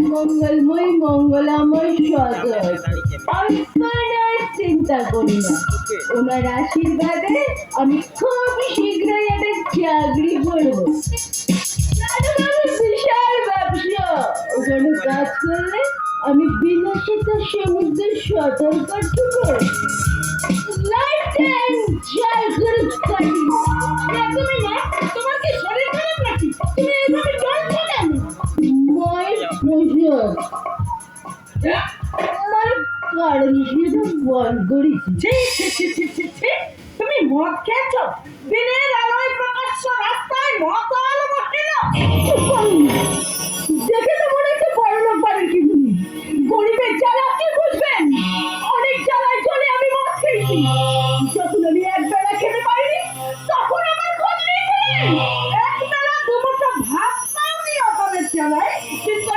মঙ্গলময় মঙ্গলাময় সদর অল্পনার চিন্তা করি না। ওনার আশীর্বাদে আমি খুব শীঘ্রই একটা চাকরি করব। বিশাল ব্যবসা। ওখানে কাজ করলে আমি বিলাসিত সমুদ্রের সতর্ক জল করে কাটি তুমি না? আমার কারণ হিসেবে বল করেছি। তুমি মদ খেয়েছো দিনের আলোয় প্রকাশ্য রাস্তায় মদ আলো বসে না দেখে তো মনে হচ্ছে বড় লোক বাড়ির কি গরিবের জ্বালা কি বুঝবেন অনেক জ্বালায় চলে আমি মদ খেয়েছি যখন আমি এক বেলা খেতে পারিনি তখন আমার খোঁজ নিয়েছিলেন এক বেলা দুমুঠো ভাত পাওনি অতলের চালায় কিন্তু